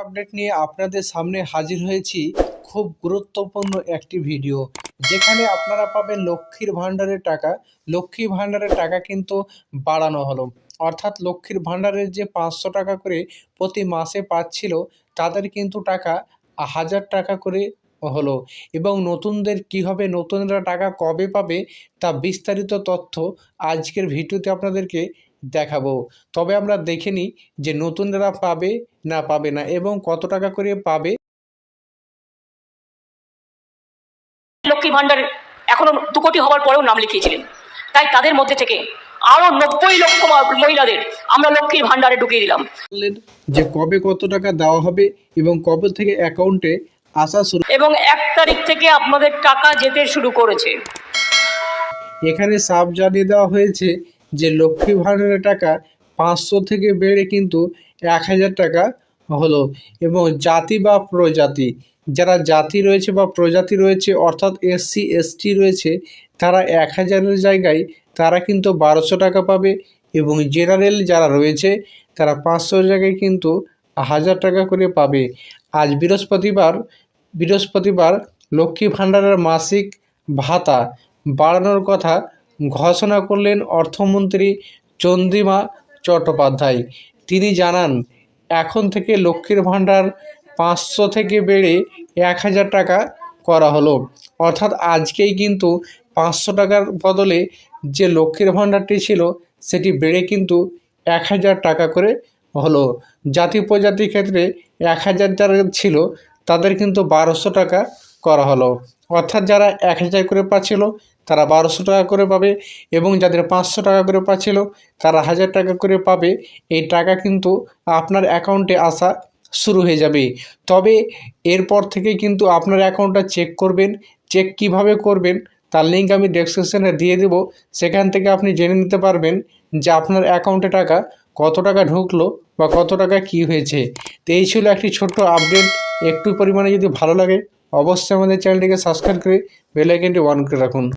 Update নিয়ে আপনাদের সামনে হাজির হয়েছি খুব গুরুত্বপূর্ণ একটি ভিডিও যেখানে আপনারা পাবেন লক্ষ্মীর ভাণ্ডারের টাকা। লক্ষ্মী ভাণ্ডারের টাকা কিন্তু বাড়ানো হলো। অর্থাৎ লক্ষ্মীর ভাণ্ডারের যে পাঁচশো টাকা করে প্রতি মাসে পাচ্ছিল, তাদের কিন্তু টাকা হাজার টাকা করে হলো। এবং নতুনদের কী হবে নতুনরা টাকা কবে পাবে, তা বিস্তারিত তথ্য আজকের ভিডিওতে আপনাদেরকে দেখাবো। তবে আমরা দেখে নিই যে নতুনরা পাবে না পাবে না এবং কত টাকা করে পাবে। লক্ষ্মী ভান্ডার এখনও দু কোটি হওয়ার পরেও নাম লিখিয়েছিলেন। তাই তাদের মধ্যে থেকে আরও নব্বই লক্ষ মহিলাদের আমরা লক্ষ্মীর ভান্ডারে ঢুকিয়ে দিলাম। যে কবে কত টাকা দেওয়া হবে এবং কবে থেকে অ্যাকাউন্টে আসা শুরু এবং এক তারিখ থেকে আপনাদের টাকা যেতে শুরু করেছে। এখানে সাফ জানিয়ে দেওয়া হয়েছে যে লক্ষ্মী ভাণ্ডারের টাকা পাঁচশো থেকে বেড়ে কিন্তু এক হাজার টাকা হলো এবং জাতি বা প্রজাতি, যারা জাতি রয়েছে বা প্রজাতি রয়েছে, অর্থাৎ এসসি এসটি রয়েছে, তারা এক হাজারের জায়গায় তারা কিন্তু বারোশো টাকা পাবে এবং জেনারেল যারা রয়েছে, তারা পাঁচশোর জায়গায় কিন্তু হাজার টাকা করে পাবে। আজ বৃহস্পতিবার বৃহস্পতিবার লক্ষ্মী ভাণ্ডারের মাসিক ভাতা বাড়ানোর কথা ঘোষণা করলেন অর্থমন্ত্রী চন্দ্রিমা চট্টোপাধ্যায়। তিনি জানান, এখন থেকে লক্ষ্মীর ভাণ্ডার পাঁচশো থেকে বেড়ে এক হাজার টাকা করা হলো। অর্থাৎ আজকেই কিন্তু পাঁচশো টাকার বদলে যে লক্ষ্মীর ভাণ্ডারটি ছিল, সেটি বেড়ে কিন্তু এক হাজার টাকা করে হলো। জাতি উপজাতির ক্ষেত্রে এক হাজার যারা ছিল, তাদের কিন্তু বারোশো টাকা করা হলো। অর্থাৎ যারা এক হাজার করে পাচ্ছিল, তারা বারোশো টাকা করে পাবে এবং যাদের পাঁচশো টাকা করে পাচ্ছিল, তারা হাজার টাকা করে পাবে। এই টাকা কিন্তু আপনার অ্যাকাউন্টে আসা শুরু হয়ে যাবে। তবে এরপর থেকে কিন্তু আপনার অ্যাকাউন্টটা চেক করবেন চেক কীভাবে করবেন, তার লিঙ্ক আমি ডেসক্রিপশানে দিয়ে দেব। সেখান থেকে আপনি জেনে নিতে পারবেন যে আপনার অ্যাকাউন্টে টাকা কত টাকা ঢুকলো বা কত টাকা কি হয়েছে। তো এই ছিল একটি ছোট্ট আপডেট একটু পরিমাণে যদি ভালো লাগে অবশ্যই আমাদের চ্যানেলটিকে সাবস্ক্রাইব করে বেল আইকনটি অন করে রাখুন।